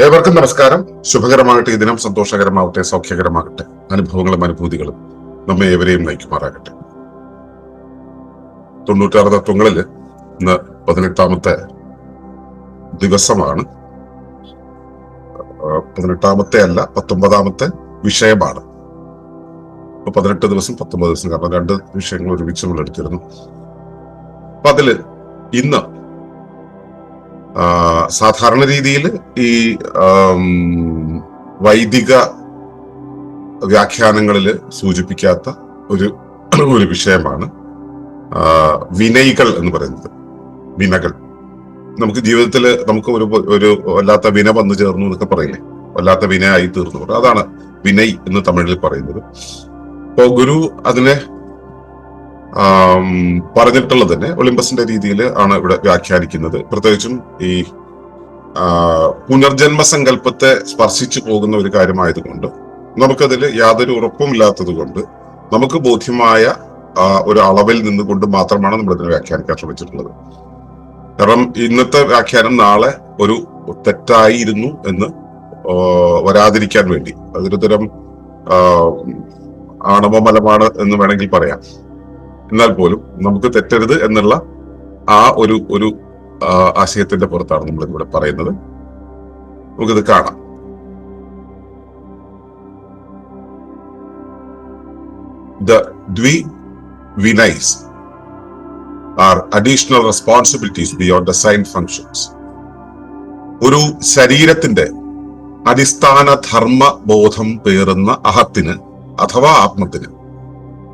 ഏവർക്കും നമസ്കാരം. ശുഭകരമാകട്ടെ. ഈ ദിനം സന്തോഷകരമാകട്ടെ സൗഖ്യകരമാകട്ടെ. അനുഭവങ്ങളും അനുഭൂതികളും നമ്മെ ഏവരെയും നയിക്കുമാറാകട്ടെ. തൊണ്ണൂറ്റാറ് തത്വങ്ങളിൽ ഇന്ന് പതിനെട്ടാമത്തെ ദിവസമാണ്. പതിനെട്ടാമത്തെ അല്ല പത്തൊമ്പതാമത്തെ വിഷയമാണ്. അപ്പൊ പതിനെട്ട് ദിവസം പത്തൊമ്പത് ദിവസം. കാരണം രണ്ട് വിഷയങ്ങൾ ഒരുമിച്ച് നമ്മൾ എടുത്തിരുന്നു. അപ്പൊ അതിൽ ഇന്ന് സാധാരണ രീതിയിൽ ഈ വൈദിക വ്യാഖ്യാനങ്ങളിൽ സൂചിപ്പിക്കാത്ത ഒരു ഒരു വിഷയമാണ് വിനയികൾ എന്ന് പറയുന്നത്. വിനകൾ. നമുക്ക് ജീവിതത്തിൽ നമുക്ക് ഒരു ഒരു വല്ലാത്ത വിന വന്നു ചേർന്നു എന്നൊക്കെ പറയില്ലേ? വല്ലാത്ത വിനയായി തീർന്നു. അതാണ് വിനയ് എന്ന് തമിഴിൽ പറയുന്നത്. അപ്പോ ഗുരു അതിനെ പറഞ്ഞിട്ടുള്ളത് തന്നെ ഒളിമ്പസിന്റെ രീതിയിൽ ആണ് ഇവിടെ വ്യാഖ്യാനിക്കുന്നത്. പ്രത്യേകിച്ചും ഈ പുനർജന്മ സങ്കല്പത്തെ സ്പർശിച്ചു പോകുന്ന ഒരു കാര്യമായതുകൊണ്ട് നമുക്കതിൽ യാതൊരു ഉറപ്പുമില്ലാത്തത് കൊണ്ട് നമുക്ക് ബോധ്യമായ ഒരു അളവിൽ നിന്നുകൊണ്ട് മാത്രമാണ് നമ്മൾ ഇതിനെ വ്യാഖ്യാനിക്കാൻ ശ്രമിച്ചിട്ടുള്ളത്. കാരണം ഇന്നത്തെ വ്യാഖ്യാനം നാളെ ഒരു തെറ്റായിരുന്നു എന്ന് വരാതിരിക്കാൻ വേണ്ടി. അതൊരു തരം ആണവമലമാണ് എന്ന് വേണമെങ്കിൽ പറയാം. എന്നാൽ പോലും നമുക്ക് തെറ്റരുത് എന്നുള്ള ആ ഒരു ഒരു ആശയത്തിന്റെ പുറത്താണ് നമ്മൾ ഇവിടെ പറയുന്നത്. നമുക്കിത് കാണാം. The ദ്വി വിനൈസ് are additional responsibilities beyond the sign functions. ഒരു ശരീരത്തിന്റെ അടിസ്ഥാന ധർമ്മ ബോധം പേറുന്ന അഹത്തിന് അഥവാ ആത്മത്തിന്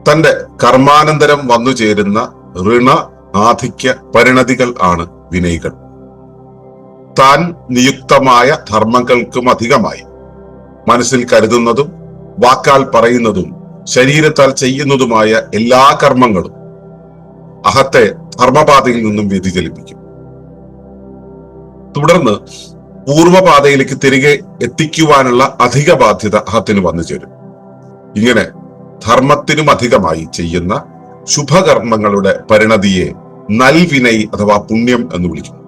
തന്റെ കർമാനന്തരം വന്നു ചേരുന്ന ഋണ ആധിക്യ പരിണതികൾ ആണ് വിനയികൾ. താൻ നിയുക്തമായ ധർമ്മങ്ങൾക്കും അധികമായി മനസ്സിൽ കരുതുന്നതും വാക്കാൽ പറയുന്നതും ശരീരത്താൽ ചെയ്യുന്നതുമായ എല്ലാ കർമ്മങ്ങളും അഹത്തെ ധർമ്മപാതയിൽ നിന്നും വ്യതിചലിപ്പിക്കും. തുടർന്ന് പൂർവപാതയിലേക്ക് തിരികെ എത്തിക്കുവാനുള്ള അധിക ബാധ്യത അഹത്തിന് വന്നു ചേരും. ഇങ്ങനെ ധർമ്മത്തിനും അധികമായി ചെയ്യുന്ന ശുഭകർമ്മങ്ങളുടെ പരിണതിയെ നൽവിനൈ അഥവാ പുണ്യം എന്ന് വിളിക്കുന്നു.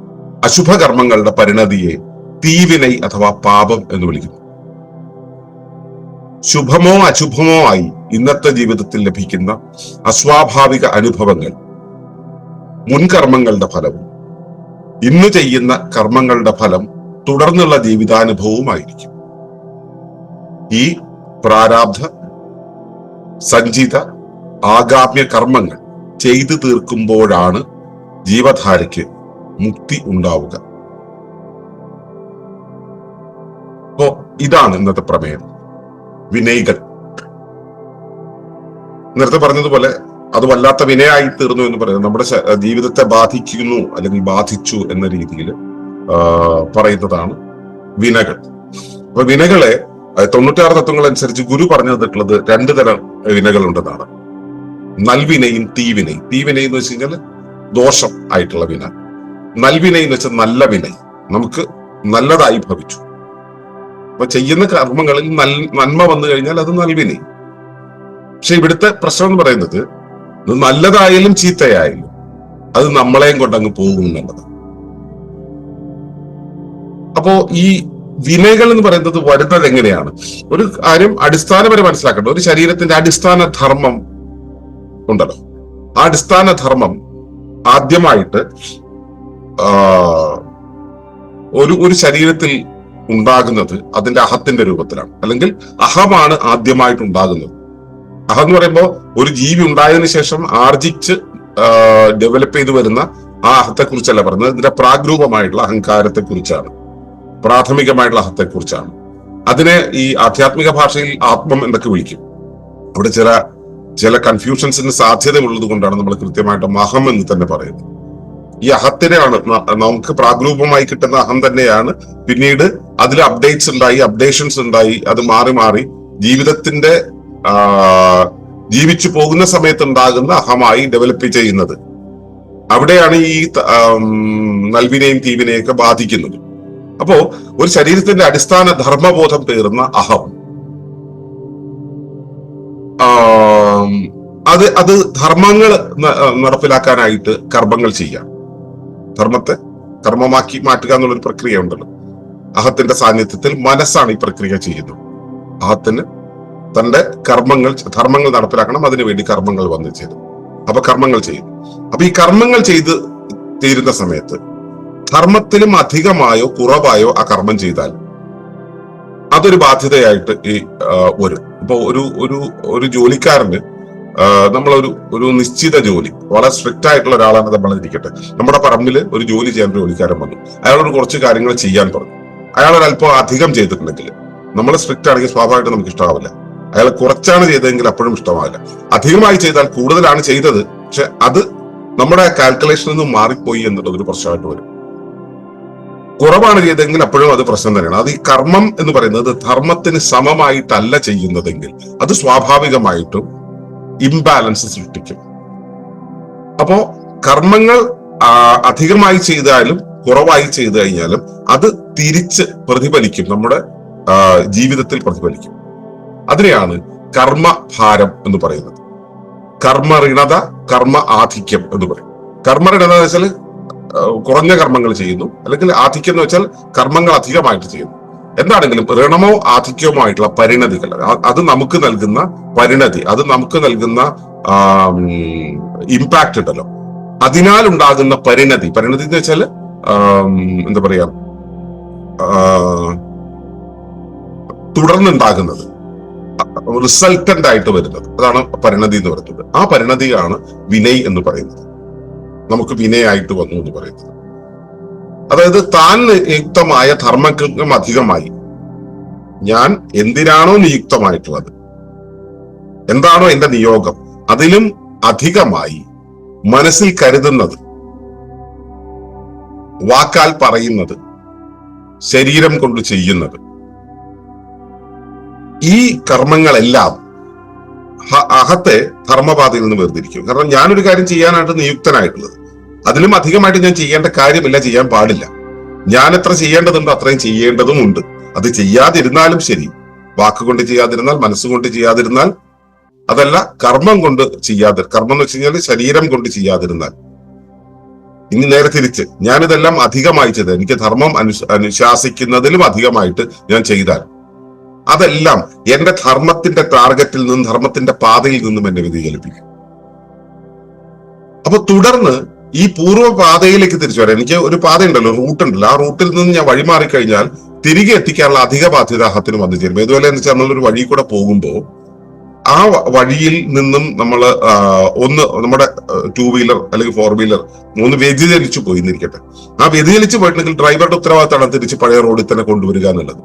അശുഭകർമ്മങ്ങളുടെ പരിണതിയെ തീവിനൈ അഥവാ പാപം എന്ന് വിളിക്കുന്നു. ശുഭമോ അശുഭമോ ആയി ഇന്നത്തെ ജീവിതത്തിൽ ലഭിക്കുന്ന അസ്വാഭാവിക അനുഭവങ്ങൾ മുൻകർമ്മങ്ങളുടെ ഫലവും ഇന്ന് ചെയ്യുന്ന കർമ്മങ്ങളുടെ ഫലം തുടർന്നുള്ള ജീവിതാനുഭവവുമായിരിക്കും. ഈ പ്രാരാബ്ധ സഞ്ചിത ആഗാമ്യ കർമ്മങ്ങൾ ചെയ്തു തീർക്കുമ്പോഴാണ് ജീവധാരയ്ക്ക് മുക്തി ഉണ്ടാവുക. അപ്പോ ഇതാണ് ഇന്നത്തെ പ്രമേയം. വിനയികൾ. നേരത്തെ പറഞ്ഞതുപോലെ അത് വല്ലാത്ത വിനയായി തീർന്നു എന്ന് പറയുന്നത് നമ്മുടെ ജീവിതത്തെ ബാധിക്കുന്നു അല്ലെങ്കിൽ ബാധിച്ചു എന്ന രീതിയിൽ പറയുന്നതാണ് വിനകൾ. അപ്പൊ വിനകളെ തൊണ്ണൂറ്റാറ് തത്വങ്ങൾ അനുസരിച്ച് ഗുരു പറഞ്ഞു തന്നിട്ടുള്ളത് രണ്ട് തരം വിനകൾ ഉണ്ടെന്നാണ് നൽവിനയും തീവിനയും. തീവിനയും എന്ന് വെച്ച് കഴിഞ്ഞാൽ ദോഷം ആയിട്ടുള്ള വിന. നൽവിനയെന്ന് വെച്ചാൽ നല്ല വിനയ്. നമുക്ക് നല്ലതായി ഭവിച്ചു. അപ്പൊ ചെയ്യുന്ന കർമ്മങ്ങളിൽ നൽ നന്മ വന്നു കഴിഞ്ഞാൽ അത് നൽവിനെ പക്ഷെ ഇവിടുത്തെ പ്രശ്നം എന്ന് പറയുന്നത് നല്ലതായാലും ചീത്തയായാലും അത് നമ്മളെയും കൊണ്ടങ്ങ് പോകും എന്നുള്ളത് അപ്പോ ഈ വിനയകൾ എന്ന് പറയുന്നത് വരുന്നത് എങ്ങനെയാണ്? ഒരു കാര്യം അടിസ്ഥാനപരം മനസ്സിലാക്കേണ്ട ഒരു ശരീരത്തിന്റെ അടിസ്ഥാന ധർമ്മം ഉണ്ടല്ലോ. ആ അടിസ്ഥാന ധർമ്മം ആദ്യമായിട്ട് ഒരു ഒരു ശരീരത്തിൽ ഉണ്ടാകുന്നത് അതിന്റെ അഹത്തിന്റെ രൂപത്തിലാണ്. അല്ലെങ്കിൽ അഹമാണ് ആദ്യമായിട്ട് ഉണ്ടാകുന്നത്. അഹം എന്ന് പറയുമ്പോൾ ഒരു ജീവി ഉണ്ടായതിനു ശേഷം ആർജിച്ച് ഡെവലപ്പ് ചെയ്തു വരുന്ന ആ അഹത്തെ കുറിച്ചല്ല പറയുന്നത് ഇതിന്റെ പ്രാഗ്രൂപമായിട്ടുള്ള അഹങ്കാരത്തെ കുറിച്ചാണ് പ്രാഥമികമായിട്ടുള്ള അഹത്തെക്കുറിച്ചാണ് അതിനെ ഈ ആധ്യാത്മിക ഭാഷയിൽ ആത്മം എന്നൊക്കെ വിളിക്കും. അവിടെ ചില ചില കൺഫ്യൂഷൻസിന് സാധ്യതയുള്ളത് കൊണ്ടാണ് നമ്മൾ കൃത്യമായിട്ട് മഹം എന്ന് തന്നെ പറയുന്നത്. ഈ അഹത്തിനെയാണ് നമുക്ക് പ്രാഗ്രൂപമായി കിട്ടുന്ന അഹം തന്നെയാണ്. പിന്നീട് അതിൽ അപ്ഡേറ്റ്സ് ഉണ്ടായി അപ്ഡേഷൻസ് ഉണ്ടായി അത് മാറി മാറി ജീവിതത്തിന്റെ ജീവിച്ചു പോകുന്ന സമയത്ത് ഉണ്ടാകുന്ന അഹമായി ഡെവലപ്പ് ചെയ്യുന്നത്. അവിടെയാണ് ഈ നൽവിനെയും തീവിനെയും ഒക്കെ ബാധിക്കുന്നത്. അപ്പോ ഒരു ശരീരത്തിന്റെ അടിസ്ഥാന ധർമ്മബോധം പേറുന്ന അഹം. അത് അത് ധർമ്മങ്ങൾ നടപ്പിലാക്കാനായിട്ട് കർമ്മങ്ങൾ ചെയ്യാം. ധർമ്മത്തെ കർമ്മമാക്കി മാറ്റുക എന്നുള്ളൊരു പ്രക്രിയ ഉണ്ടല്ലോ. അഹത്തിന്റെ സാന്നിധ്യത്തിൽ മനസ്സാണ് ഈ പ്രക്രിയ ചെയ്യുന്നത്. അഹത്തിന് തന്റെ കർമ്മങ്ങൾ ധർമ്മങ്ങൾ നടപ്പിലാക്കണം അതിനുവേണ്ടി കർമ്മങ്ങൾ വന്നു ചേരും. അപ്പൊ കർമ്മങ്ങൾ ചെയ്യും അപ്പൊ ഈ കർമ്മങ്ങൾ ചെയ്ത് തീരുന്ന സമയത്ത് ധർമ്മത്തിലും അധികമായോ കുറവായോ ആ കർമ്മം ചെയ്താൽ അതൊരു ബാധ്യതയായിട്ട് ഈ വരും. ഇപ്പൊ ഒരു ഒരു ഒരു ജോലിക്കാരന് നമ്മളൊരു ഒരു നിശ്ചിത ജോലി വളരെ സ്ട്രിക്റ്റ് ആയിട്ടുള്ള ഒരാളാണ് നമ്മൾ ഇരിക്കട്ടെ. നമ്മുടെ പറമ്പിൽ ഒരു ജോലി ചെയ്യാൻ ജോലിക്കാരൻ വന്നു. അയാളോട് കുറച്ച് കാര്യങ്ങൾ ചെയ്യാൻ പറഞ്ഞു. അയാൾ അല്പം അധികം ചെയ്തിട്ടുണ്ടെങ്കിൽ നമ്മൾ സ്ട്രിക്റ്റ് ആണെങ്കിൽ സ്വാഭാവികമായിട്ട് നമുക്ക് ഇഷ്ടമാവില്ല. അയാൾ കുറച്ചാണ് ചെയ്തതെങ്കിൽ അപ്പോഴും ഇഷ്ടമാവില്ല. അധികമായി ചെയ്താൽ കൂടുതലാണ് ചെയ്തത്. പക്ഷെ അത് നമ്മുടെ കാൽക്കുലേഷനിൽ നിന്ന് മാറിപ്പോയി എന്നുള്ളത് ഒരു പ്രശ്നമായിട്ട് വരും. കുറവാണ് ചെയ്തതെങ്കിൽ അപ്പോഴും അത് പ്രശ്നം തന്നെയാണ്. അത് ഈ കർമ്മം എന്ന് പറയുന്നത് ധർമ്മത്തിന് സമമായിട്ടല്ല ചെയ്യുന്നതെങ്കിൽ അത് സ്വാഭാവികമായിട്ടും ഇംബാലൻസ് സൃഷ്ടിക്കും. അപ്പോ കർമ്മങ്ങൾ അധികമായി ചെയ്താലും കുറവായി ചെയ്തു കഴിഞ്ഞാലും അത് തിരിച്ച് പ്രതിഫലിക്കും നമ്മുടെ ജീവിതത്തിൽ പ്രതിഫലിക്കും. അതിനെയാണ് കർമ്മഭാരം എന്ന് പറയുന്നത്. കർമ്മ കർമ്മറിണത കർമ്മ ആധിക്യം എന്ന് പറയും. കർമ്മറിണത എന്ന് വെച്ചാൽ കുറഞ്ഞ കർമ്മങ്ങൾ ചെയ്യുന്നു. അല്ലെങ്കിൽ ആധിക്യം എന്ന് വെച്ചാൽ കർമ്മങ്ങൾ അധികമായിട്ട് ചെയ്യുന്നു. എന്താണെങ്കിലും ഋണമോ ആധിക്യമോ ആയിട്ടുള്ള പരിണതികൾ അത് നമുക്ക് നൽകുന്ന പരിണതി അത് നമുക്ക് നൽകുന്ന ഇമ്പാക്ട് ഉണ്ടല്ലോ. അതിനാൽ ഉണ്ടാകുന്ന പരിണതി പരിണതി എന്ന് വെച്ചാൽ എന്താ പറയാ തുടർന്നുണ്ടാകുന്നത് റിസൾട്ടന്റ് ആയിട്ട് വരുന്നത്. അതാണ് പരിണതി എന്ന് പറയുന്നത്. ആ പരിണതിയാണ് വിനയ് എന്ന് പറയുന്നത്. നമുക്ക് വിനയായിട്ട് വന്നു എന്ന് പറയുന്നത്. അതായത് താൻ നിയുക്തമായ ധർമ്മങ്ങൾക്കും അധികമായി. ഞാൻ എന്തിനാണോ നിയുക്തമായിട്ടുള്ളത്? എന്താണോ എന്റെ നിയോഗം? അതിലും അധികമായി മനസ്സിൽ കരുതുന്നത് വാക്കാൽ പറയുന്നത് ശരീരം കൊണ്ട് ചെയ്യുന്നത്. ഈ കർമ്മങ്ങളെല്ലാം അഹത്തെ ധർമ്മപാതയിൽ നിന്ന് വേർതിരിക്കും. കാരണം ഞാനൊരു കാര്യം ചെയ്യാനായിട്ട് നിയുക്തനായിട്ടുള്ളത്. അതിലും അധികമായിട്ട് ഞാൻ ചെയ്യേണ്ട കാര്യമില്ല ചെയ്യാൻ പാടില്ല. ഞാൻ എത്ര ചെയ്യേണ്ടതുണ്ടോ അത്രയും ചെയ്യേണ്ടതുമുണ്ട്. അത് ചെയ്യാതിരുന്നാലും ശരി. വാക്കുകൊണ്ട് ചെയ്യാതിരുന്നാൽ മനസ്സുകൊണ്ട് ചെയ്യാതിരുന്നാൽ അതല്ല കർമ്മം കൊണ്ട് ചെയ്യാതെ കർമ്മം എന്ന് വെച്ച് കഴിഞ്ഞാൽ ശരീരം കൊണ്ട് ചെയ്യാതിരുന്നാൽ. ഇനി നേരെ തിരിച്ച് ഞാനിതെല്ലാം അധികമായി ചെയ്ത് എനിക്ക് ധർമ്മം അനുശ അനുശാസിക്കുന്നതിലും അധികമായിട്ട് ഞാൻ ചെയ്താൽ അതെല്ലാം എന്റെ ധർമ്മത്തിന്റെ ടാർഗറ്റിൽ നിന്നും ധർമ്മത്തിന്റെ പാതയിൽ നിന്നും എന്നെ വ്യതിചലിപ്പിക്കും. അപ്പൊ തുടർന്ന് ഈ പൂർവ പാതയിലേക്ക് തിരിച്ചു വരാം. എനിക്ക് ഒരു പാത ഉണ്ടല്ലോ റൂട്ട് ഉണ്ടല്ലോ. ആ റൂട്ടിൽ നിന്ന് ഞാൻ വഴിമാറി കഴിഞ്ഞാൽ തിരികെ എത്തിക്കാനുള്ള അധിക ബാധ്യതാഹത്തിന് വന്നു ചേരും. ഇതുപോലെ എന്ന് വെച്ചാൽ നമ്മളൊരു വഴി കൂടെ പോകുമ്പോൾ ആ വഴിയിൽ നിന്നും നമ്മൾ ഒന്ന് നമ്മുടെ ടൂ വീലർ അല്ലെങ്കിൽ ഫോർ വീലർ ഒന്ന് വ്യതിചലിച്ചു പോയി ആ വ്യതിചലിച്ചു പോയിട്ടുണ്ടെങ്കിൽ ഡ്രൈവറുടെ ഉത്തരവാദിത്തമാണ് തിരിച്ച് പഴയ റോഡിൽ തന്നെ കൊണ്ടുവരിക എന്നുള്ളത്.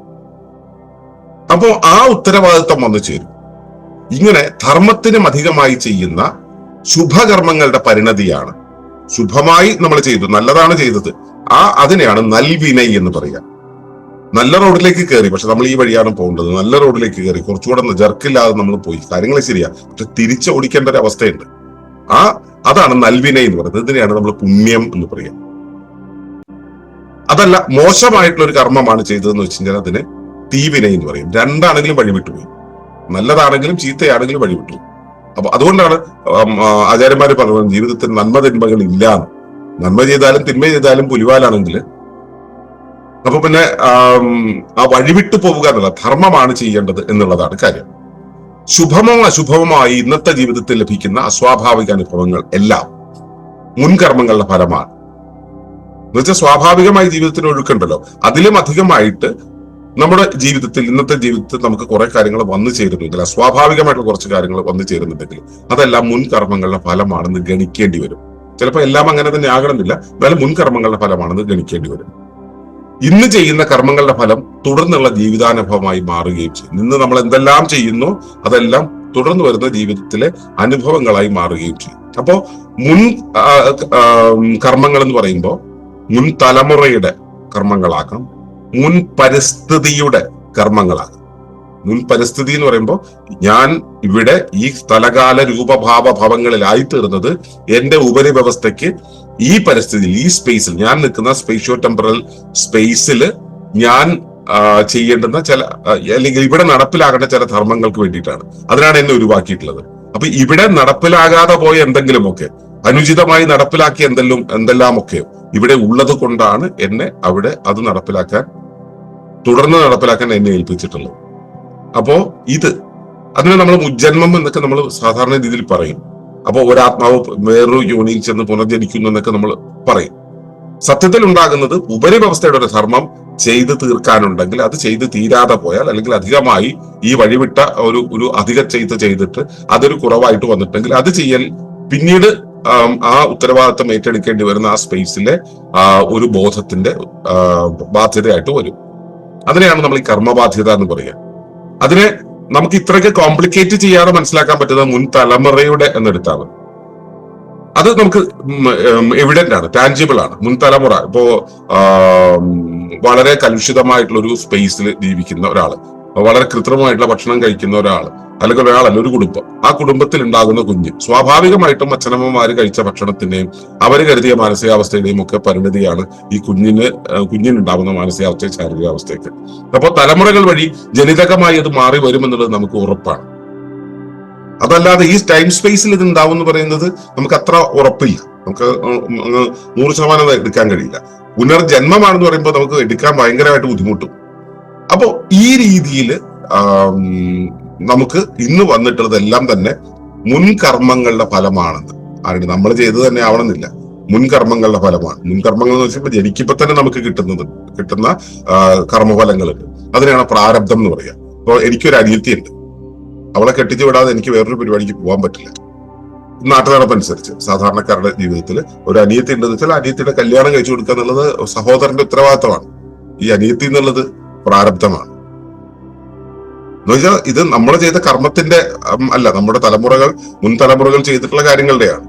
അപ്പോ ആ ഉത്തരവാദിത്വം വന്നു ചേരും. ഇങ്ങനെ ധർമ്മത്തിനും അധികമായി ചെയ്യുന്ന ശുഭകർമ്മങ്ങളുടെ പരിണതിയാണ്. ശുഭമായി നമ്മൾ ചെയ്തു നല്ലതാണ് ചെയ്തത്. ആ അതിനെയാണ് നൽവിനൈ എന്ന് പറയുക. നല്ല റോഡിലേക്ക് കയറി പക്ഷെ നമ്മൾ ഈ വഴിയാണ് പോകേണ്ടത്. നല്ല റോഡിലേക്ക് കയറി കുറച്ചുകൂടെ ജർക്കില്ലാതെ നമ്മൾ പോയി. കാര്യങ്ങൾ ശരിയാ പക്ഷെ തിരിച്ചു ഓടിക്കേണ്ട ഒരു അവസ്ഥയുണ്ട്. ആ അതാണ് നൽവിനൈ എന്ന് പറയുന്നത്. ഇതിനെയാണ് നമ്മൾ പുണ്യം എന്ന് പറയുക. അതല്ല മോശമായിട്ടുള്ള ഒരു കർമ്മമാണ് ചെയ്തതെന്ന് വെച്ച് കഴിഞ്ഞാൽ അതിന് തീവിനൈ എന്ന് പറയും. രണ്ടാണെങ്കിലും വഴിവിട്ടുപോയി. നല്ലതാണെങ്കിലും ചീത്തയാണെങ്കിലും വഴിവിട്ടു അപ്പൊ അതുകൊണ്ടാണ് ആചാര്യന്മാര് പറഞ്ഞത് ജീവിതത്തിൽ നന്മ തിന്മകൾ ഇല്ല നന്മ ചെയ്താലും തിന്മ ചെയ്താലും പുലിവാലാണെങ്കിൽ അപ്പൊ പിന്നെ ആം, ആ വഴിവിട്ടു പോവുക എന്നുള്ള ധർമ്മമാണ് ചെയ്യേണ്ടത് എന്നുള്ളതാണ് കാര്യം. ശുഭമോ അശുഭവുമായി ഇന്നത്തെ ജീവിതത്തിൽ ലഭിക്കുന്ന അസ്വാഭാവിക അനുഭവങ്ങൾ എല്ലാം മുൻകർമ്മങ്ങളുടെ ഫലമാണ്. എന്നുവെച്ചാൽ സ്വാഭാവികമായി ജീവിതത്തിന് ഒഴുക്കുണ്ടല്ലോ. അതിലും അധികമായിട്ട് നമ്മുടെ ജീവിതത്തിൽ ഇന്നത്തെ ജീവിതത്തിൽ നമുക്ക് കുറെ കാര്യങ്ങൾ വന്നു ചേരുന്നുണ്ടെങ്കിൽ സ്വാഭാവികമായിട്ടുള്ള കുറച്ച് കാര്യങ്ങൾ വന്നു ചേരുന്നുണ്ടെങ്കിൽ അതെല്ലാം മുൻകർമ്മങ്ങളുടെ ഫലമാണെന്ന് ഗണിക്കേണ്ടി വരും. ചിലപ്പോൾ എല്ലാം അങ്ങനെ തന്നെ ആകണമെന്നില്ല എന്നാലും മുൻകർമ്മങ്ങളുടെ ഫലമാണെന്ന് ഗണിക്കേണ്ടി വരും. ഇന്ന് ചെയ്യുന്ന കർമ്മങ്ങളുടെ ഫലം തുടർന്നുള്ള ജീവിതാനുഭവമായി മാറുകയും ചെയ്യും. ഇന്ന് നമ്മൾ എന്തെല്ലാം ചെയ്യുന്നു അതെല്ലാം തുടർന്ന് വരുന്ന ജീവിതത്തിലെ അനുഭവങ്ങളായി മാറുകയും ചെയ്യും. അപ്പോ മുൻ കർമ്മങ്ങൾ എന്ന് പറയുമ്പോൾ മുൻ തലമുറയുടെ കർമ്മങ്ങളാക്കാം മുൻ പരിസ്ഥിതിയുടെ കർമ്മങ്ങളാണ്. മുൻ പരിസ്ഥിതി എന്ന് പറയുമ്പോൾ ഞാൻ ഇവിടെ ഈ സ്ഥലകാല രൂപഭാവ ഭവങ്ങളിലായി തീർന്നത് എന്റെ ഉപരിവ്യവസ്ഥയ്ക്ക് ഈ പരിസ്ഥിതിയിൽ ഈ സ്പേസിൽ ഞാൻ നിൽക്കുന്ന സ്പേഷ്യോ ടെമ്പറൽ സ്പേസിൽ ഞാൻ ചെയ്യേണ്ടുന്ന ചില അല്ലെങ്കിൽ ഇവിടെ നടപ്പിലാകേണ്ട ചില ധർമ്മങ്ങൾക്ക് വേണ്ടിയിട്ടാണ്. അതിനാണ് എന്നെ ഒഴിവാക്കിയിട്ടുള്ളത് അപ്പൊ ഇവിടെ നടപ്പിലാകാതെ പോയ എന്തെങ്കിലുമൊക്കെ അനുചിതമായി നടപ്പിലാക്കിയ എന്തെല്ലാം എന്തെല്ലാമൊക്കെ ഇവിടെ ഉള്ളത് കൊണ്ടാണ് എന്നെ അവിടെ അത് നടപ്പിലാക്കാൻ തുടർന്ന് നടപ്പിലാക്കാൻ എന്നെ ഏൽപ്പിച്ചിട്ടുള്ളത്. അപ്പോ ഇത് അതിനെ നമ്മൾ മുജ്ജന്മം എന്നൊക്കെ നമ്മൾ സാധാരണ രീതിയിൽ പറയും. അപ്പോ ഒരാത്മാവ് വേറൊരു യോനിയിൽ ചെന്ന് പുനർജനിക്കുന്നു എന്നൊക്കെ നമ്മൾ പറയും. സത്യത്തിൽ ഉണ്ടാകുന്നത് ഉപരിവ്യവസ്ഥയുടെ ഒരു ധർമ്മം ചെയ്ത് തീർക്കാനുണ്ടെങ്കിൽ അത് ചെയ്ത് തീരാതെ പോയാൽ അല്ലെങ്കിൽ അധികമായി ഈ വഴിവിട്ട ഒരു ഒരു അധിക ചെയ്ത് ചെയ്തിട്ട് അതൊരു കുറവായിട്ട് വന്നിട്ടെങ്കിൽ അത് ചെയ്യൽ പിന്നീട് ആ ഉത്തരവാദിത്തം ഏറ്റെടുക്കേണ്ടി വരുന്ന ആ സ്പേസിലെ ഒരു ബോധത്തിന്റെ ബാധ്യതയായിട്ട് വരും. അതിനെയാണ് നമ്മൾ ഈ കർമ്മബാധ്യത എന്ന് പറയുക. അതിനെ നമുക്ക് ഇത്രയ്ക്ക് കോംപ്ലിക്കേറ്റ് ചെയ്യാതെ മനസ്സിലാക്കാൻ പറ്റുന്ന മുൻ തലമുറയുടെ എന്നെടുത്താണ് അത് നമുക്ക് എവിഡന്റ് ആണ് ടാഞ്ചിബിൾ ആണ്. മുൻ തലമുറ ഇപ്പോ വളരെ കലുഷിതമായിട്ടുള്ള ഒരു സ്പേസിൽ ജീവിക്കുന്ന ഒരാൾ. വളരെ കൃത്രിമമായിട്ടുള്ള ഭക്ഷണം കഴിക്കുന്ന ഒരാൾ അല്ലെങ്കിൽ ഒരാളല്ല ഒരു കുടുംബം. ആ കുടുംബത്തിൽ ഉണ്ടാകുന്ന കുഞ്ഞ് സ്വാഭാവികമായിട്ടും അച്ഛനമ്മമാര് കഴിച്ച ഭക്ഷണത്തിന്റെയും അവർ കരുതിയ മാനസികാവസ്ഥയുടെയും ഒക്കെ പരിണിതിയാണ് ഈ കുഞ്ഞിന് കുഞ്ഞിനുണ്ടാകുന്ന മാനസികാവസ്ഥ ശാരീരികാവസ്ഥയൊക്കെ. അപ്പോൾ തലമുറകൾ വഴി ജനിതകമായി അത് മാറി വരുമെന്നുള്ളത് നമുക്ക് ഉറപ്പാണ്. അതല്ലാതെ ഈ ടൈം സ്പേസിൽ ഇത് ഉണ്ടാവും എന്ന് പറയുന്നത് നമുക്ക് അത്ര ഉറപ്പില്ല. നമുക്ക് നൂറ് ശതമാനം എടുക്കാൻ കഴിയില്ല. പുനർജന്മമാണെന്ന് പറയുമ്പോൾ നമുക്ക് എടുക്കാൻ ഭയങ്കരമായിട്ട് ബുദ്ധിമുട്ടും. അപ്പോൾ ഈ രീതിയിൽ നമുക്ക് ഇന്ന് വന്നിട്ടുള്ളതെല്ലാം തന്നെ മുൻകർമ്മങ്ങളുടെ ഫലമാണെന്ന്. ആരുടെ നമ്മൾ ചെയ്തു തന്നെ ആവണമെന്നില്ല. മുൻകർമ്മങ്ങളുടെ ഫലമാണ്. മുൻകർമ്മങ്ങൾ എന്ന് വെച്ചാൽ ജനിക്കുമ്പോൾ തന്നെ നമുക്ക് കിട്ടുന്നത് കിട്ടുന്ന കർമ്മഫലങ്ങളുണ്ട്. അതിനെയാണ് പ്രാരബ്ധം എന്ന് പറയുക ഇപ്പോൾ എനിക്കൊരു അനിയത്തിയുണ്ട്. അവളെ കെട്ടിച്ചു വിടാതെ എനിക്ക് വേറൊരു പരിപാടിക്ക് പോകാൻ പറ്റില്ല. നാട്ടുനടപ്പനുസരിച്ച്. സാധാരണക്കാരുടെ ജീവിതത്തിൽ ഒരു അനിയത്തി ഉണ്ടെന്ന് വെച്ചാൽ അനിയത്തിയുടെ കല്യാണം കഴിച്ചു കൊടുക്കുക എന്നുള്ളത് സഹോദരന്റെ ഉത്തരവാദിത്തമാണ്. ഈ അനിയത്തി എന്നുള്ളത് പ്രാരബ്ധമാണ്. എന്ന് വെച്ചാൽ ഇത് നമ്മൾ ചെയ്ത കർമ്മത്തിന്റെ അല്ല നമ്മുടെ തലമുറകൾ മുൻ തലമുറകൾ ചെയ്തിട്ടുള്ള കാര്യങ്ങളുടെയാണ്.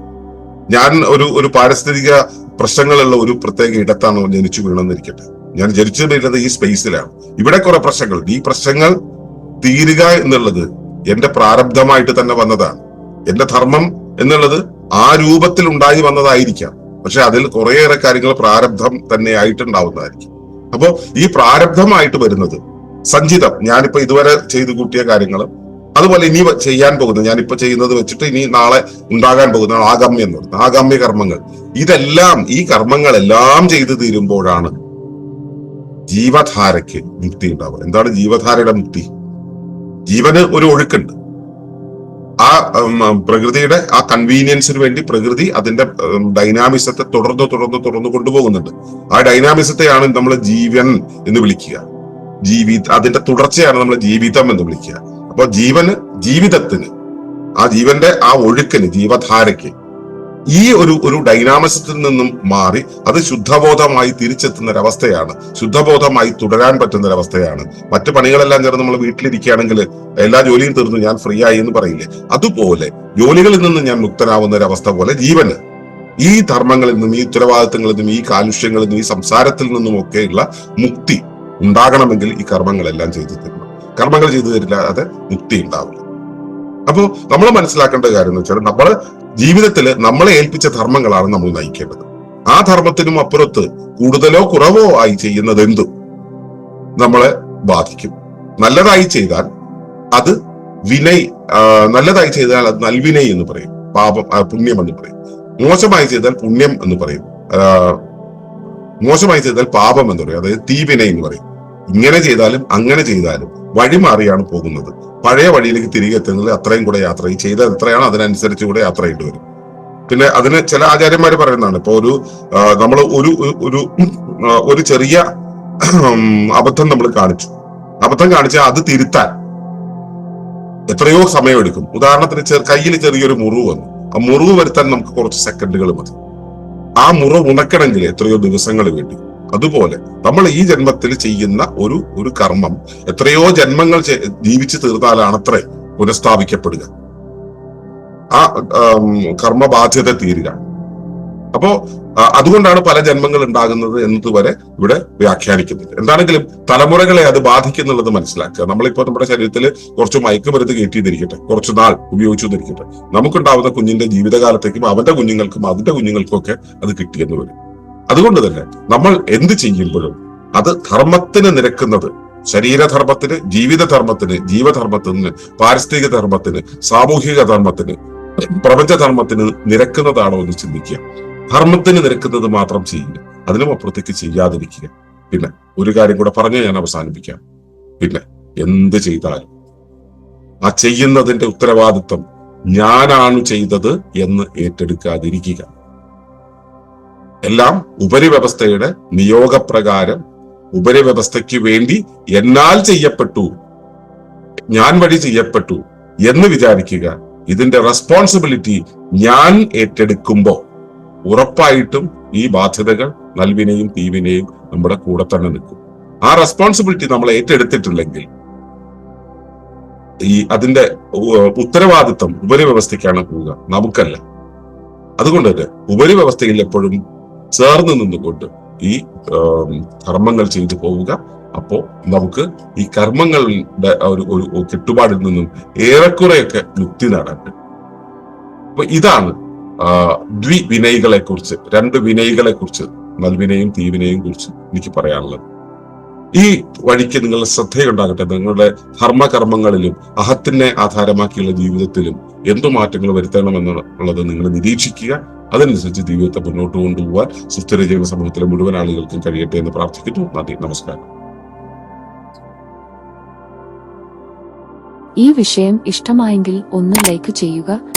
ഞാൻ ഒരു ഒരു പാരിസ്ഥിതിക പ്രശ്നങ്ങളുള്ള ഒരു പ്രത്യേക ഇടത്താണ് ജനിച്ചു വീണെന്നിരിക്കട്ടെ. ഞാൻ ജനിച്ചു വീഴുന്നത് ഈ സ്പേസിലാണ്. ഇവിടെ കുറെ പ്രശ്നങ്ങൾ. ഈ പ്രശ്നങ്ങൾ തീരുക എന്നുള്ളത് എന്റെ പ്രാരബ്ധമായിട്ട് തന്നെ വന്നതാണ്. എന്റെ ധർമ്മം എന്നുള്ളത് ആ രൂപത്തിൽ ഉണ്ടായി വന്നതായിരിക്കാം. പക്ഷെ അതിൽ കുറേയേറെ കാര്യങ്ങൾ പ്രാരബ്ധം തന്നെ ആയിട്ടുണ്ടാവുന്നതായിരിക്കും. അപ്പോ ഈ പ്രാരബ്ധമായിട്ട് വരുന്നത് സഞ്ചിതം. ഞാനിപ്പോ ഇതുവരെ ചെയ്തു കൂട്ടിയ കാര്യങ്ങൾ അതുപോലെ ഇനി ചെയ്യാൻ പോകുന്നത് ഞാനിപ്പോ ചെയ്യുന്നത് വെച്ചിട്ട് ഇനി നാളെ ഉണ്ടാകാൻ പോകുന്ന ആഗമ്യം എന്ന് പറയുന്നത് ആഗമ്യ കർമ്മങ്ങൾ. ഇതെല്ലാം ഈ കർമ്മങ്ങളെല്ലാം ചെയ്തു തീരുമ്പോഴാണ് ജീവധാരയ്ക്ക് മുക്തി ഉണ്ടാവുക. എന്താണ് ജീവധാരയുടെ മുക്തി? ജീവന് ഒരു ഒഴുക്കുണ്ട്. ആ പ്രകൃതിയുടെ ആ കൺവീനിയൻസിന് വേണ്ടി പ്രകൃതി അതിന്റെ ഡൈനാമിസത്തെ തുടർന്ന് തുടർന്ന് തുടർന്ന് കൊണ്ടുപോകുന്നുണ്ട്. ആ ഡൈനാമിസത്തെയാണ് നമ്മൾ ജീവൻ എന്ന് വിളിക്കുക. ജീവി അതിന്റെ തുടർച്ചയാണ് നമ്മൾ ജീവിതം എന്ന് വിളിക്കുക. അപ്പോൾ ജീവന് ജീവിതത്തിന് ആ ജീവന്റെ ആ ഒഴുക്കിന് ജീവധാരയ്ക്ക് ഈ ഒരു ഒരു ഡൈനാമിസത്തിൽ നിന്നും മാറി അത് ശുദ്ധബോധമായി തിരിച്ചെത്തുന്ന ഒരവസ്ഥയാണ് ശുദ്ധബോധമായി തുടരാൻ പറ്റുന്ന ഒരവസ്ഥയാണ് മറ്റു പണികളെല്ലാം ചേർന്ന് നമ്മൾ വീട്ടിലിരിക്കുകയാണെങ്കിൽ എല്ലാ ജോലിയും തീർന്നു ഞാൻ ഫ്രീ ആയി എന്ന് പറയില്ലേ? അതുപോലെ ജോലികളിൽ നിന്ന് ഞാൻ മുക്തനാവുന്ന ഒരവസ്ഥ പോലെ ജീവന്. ഈ ധർമ്മങ്ങളിൽ നിന്നും ഈ ഉത്തരവാദിത്തങ്ങളിൽ നിന്നും ഈ കാലുഷ്യങ്ങളിൽ നിന്നും ഈ സംസാരത്തിൽ നിന്നും ഒക്കെയുള്ള മുക്തി ഉണ്ടാകണമെങ്കിൽ ഈ കർമ്മങ്ങളെല്ലാം ചെയ്തു തരണം. കർമ്മങ്ങൾ ചെയ്തു തരില്ല അത് മുക്തി ഉണ്ടാവില്ല. അപ്പോൾ നമ്മൾ മനസ്സിലാക്കേണ്ട കാര്യം എന്ന് വെച്ചാൽ നമ്മൾ ജീവിതത്തിൽ നമ്മളെ ഏൽപ്പിച്ച ധർമ്മങ്ങളാണ് നമ്മൾ നയിക്കേണ്ടത്. ആ ധർമ്മത്തിനും അപ്പുറത്ത് കൂടുതലോ കുറവോ ആയി ചെയ്യുന്നത് എന്തും? നമ്മളെ ബാധിക്കും. നല്ലതായി ചെയ്താൽ അത് വിനയ് നല്ലതായി ചെയ്താൽ അത് നൽവിനയ് എന്ന് പറയും. പാപം പുണ്യം എന്ന് പറയും. മോശമായി ചെയ്താൽ പുണ്യം എന്ന് പറയും. മോശമായി ചെയ്താൽ പാപം എന്ന് പറയും. അതായത് തീവിനയ് എന്ന് പറയും. ഇങ്ങനെ ചെയ്താലും അങ്ങനെ ചെയ്താലും വഴി മാറിയാണ് പോകുന്നത്. പഴയ വഴിയിലേക്ക് തിരികെ എത്തുന്നത് അത്രയും കൂടെ യാത്ര. ഈ ചെയ്ത എത്രയാണോ അതിനനുസരിച്ച് കൂടെ യാത്ര ചെയ്യേണ്ടി വരും. പിന്നെ അതിന് ചില ആചാര്യന്മാര് പറയുന്നതാണ് ഇപ്പൊ ഒരു നമ്മൾ ഒരു ഒരു ഒരു ചെറിയ അബദ്ധം നമ്മൾ കാണിച്ചു. അബദ്ധം കാണിച്ചാൽ അത് തിരുത്താൻ എത്രയോ സമയമെടുക്കും. ഉദാഹരണത്തിന് കയ്യിൽ ചെറിയൊരു മുറിവ് വന്നു. ആ മുറിവ് വരുത്താൻ നമുക്ക് കുറച്ച് സെക്കൻഡുകൾ മതി. ആ മുറിവ് ഉണക്കണമെങ്കിൽ എത്രയോ ദിവസങ്ങൾ വേണ്ടി. അതുപോലെ നമ്മൾ ഈ ജന്മത്തിൽ ചെയ്യുന്ന ഒരു ഒരു കർമ്മം എത്രയോ ജന്മങ്ങൾ ജീവിച്ച് അത്രേ പുനഃസ്ഥാപിക്കപ്പെടുക. ആം, കർമ്മബാധ്യത തീരുക. അപ്പോ അതുകൊണ്ടാണ് പല ജന്മങ്ങൾ ഉണ്ടാകുന്നത് എന്നതുവരെ ഇവിടെ വ്യാഖ്യാനിക്കുന്നില്ല. എന്താണെങ്കിലും തലമുറകളെ അത് ബാധിക്കുന്നുള്ളത് മനസ്സിലാക്കുക. നമ്മളിപ്പോ നമ്മുടെ ശരീരത്തിൽ കുറച്ച് മയക്കുമരുന്ന് കയറ്റിയിരിക്കട്ടെ. കുറച്ച് നാൾ ഉപയോഗിച്ചു എന്നിരിക്കട്ടെ. നമുക്കുണ്ടാവുന്ന കുഞ്ഞിന്റെ ജീവിതകാലത്തേക്കും അവന്റെ കുഞ്ഞുങ്ങൾക്കും അതിന്റെ കുഞ്ഞുങ്ങൾക്കും ഒക്കെ അത് കിട്ടിയെന്ന് വരും. അതുകൊണ്ട് തന്നെ നമ്മൾ എന്ത് ചെയ്യുമ്പോഴും അത് ധർമ്മത്തിന് നിരക്കുന്നത് ശരീരധർമ്മത്തിന് ജീവിതധർമ്മത്തിന് ജീവധർമ്മത്തിന് പാരിസ്ഥിതിക ധർമ്മത്തിന് സാമൂഹിക ധർമ്മത്തിന് പ്രപഞ്ചധർമ്മത്തിന് നിരക്കുന്നതാണോ എന്ന് ചിന്തിക്കുക. ധർമ്മത്തിന് നിരക്കുന്നത് മാത്രം ചെയ്യുക അതിനും അപ്പുറത്തേക്ക് ചെയ്യാതിരിക്കുക. പിന്നെ ഒരു കാര്യം കൂടെ പറഞ്ഞ് ഞാൻ അവസാനിപ്പിക്കാം. പിന്നെ എന്ത് ചെയ്താലും. ആ ചെയ്യുന്നതിന്റെ ഉത്തരവാദിത്വം ഞാനാണ് ചെയ്തത് എന്ന് ഏറ്റെടുക്കാതിരിക്കുക. എല്ലാം ഉപരിവ്യവസ്ഥയുടെ നിയോഗപ്രകാരം ഉപരിവ്യവസ്ഥയ്ക്ക് വേണ്ടി എന്നാൽ ചെയ്യപ്പെട്ടു ഞാൻ വഴി ചെയ്യപ്പെട്ടു എന്ന് വിചാരിക്കുക. ഇതിന്റെ റെസ്പോൺസിബിലിറ്റി ഞാൻ ഏറ്റെടുക്കുമ്പോ ഉറപ്പായിട്ടും ഈ ബാധ്യതകൾ നൽവിനെയും തീവിനെയും നമ്മുടെ കൂടെ തന്നെ നിൽക്കും. ആ റെസ്പോൺസിബിലിറ്റി നമ്മൾ ഏറ്റെടുത്തിട്ടില്ലെങ്കിൽ ഈ അതിന്റെ ഉത്തരവാദിത്വം ഉപരിവ്യവസ്ഥയ്ക്കാണ് പോവുക. നമുക്കല്ല. അതുകൊണ്ട് തന്നെ ഉപരിവ്യവസ്ഥയിൽ എപ്പോഴും ചേർന്ന് നിന്നുകൊണ്ട് ഈ കർമ്മങ്ങൾ ചെയ്തു പോവുക. അപ്പോ നമുക്ക് ഈ കർമ്മങ്ങളുടെ ഒരു ഒരു കെട്ടുപാടിൽ നിന്നും ഏറെക്കുറെയൊക്കെ മുക്തി നേടാൻ പറ്റും. അപ്പൊ ഇതാണ് ദ്വിവിനയികളെ കുറിച്ച് രണ്ട് വിനയികളെ കുറിച്ച് നൽവിനെയും തീവിനെയും കുറിച്ച് എനിക്ക് പറയാനുള്ളത്. ഈ വഴിക്ക് നിങ്ങളുടെ ശ്രദ്ധയുണ്ടാകട്ടെ. നിങ്ങളുടെ ധർമ്മകർമ്മങ്ങളിലും അഹത്തിനെ ആധാരമാക്കിയുള്ള ജീവിതത്തിലും എന്തു മാറ്റങ്ങൾ വരുത്തണമെന്നുള്ളത് നിങ്ങൾ നിരീക്ഷിക്കുക. അതനുസരിച്ച് ജീവിതത്തെ മുന്നോട്ട് കൊണ്ടുപോകാൻ സുസ്ഥിര ജീവിത സമൂഹത്തിലെ മുഴുവൻ ആളുകൾക്കും കഴിയട്ടെ എന്ന് പ്രാർത്ഥിക്കുന്നു. നന്ദി നമസ്കാരം. ഈ വിഷയം ഇഷ്ടമായെങ്കിൽ ഒന്ന് ലൈക്ക് ചെയ്യുക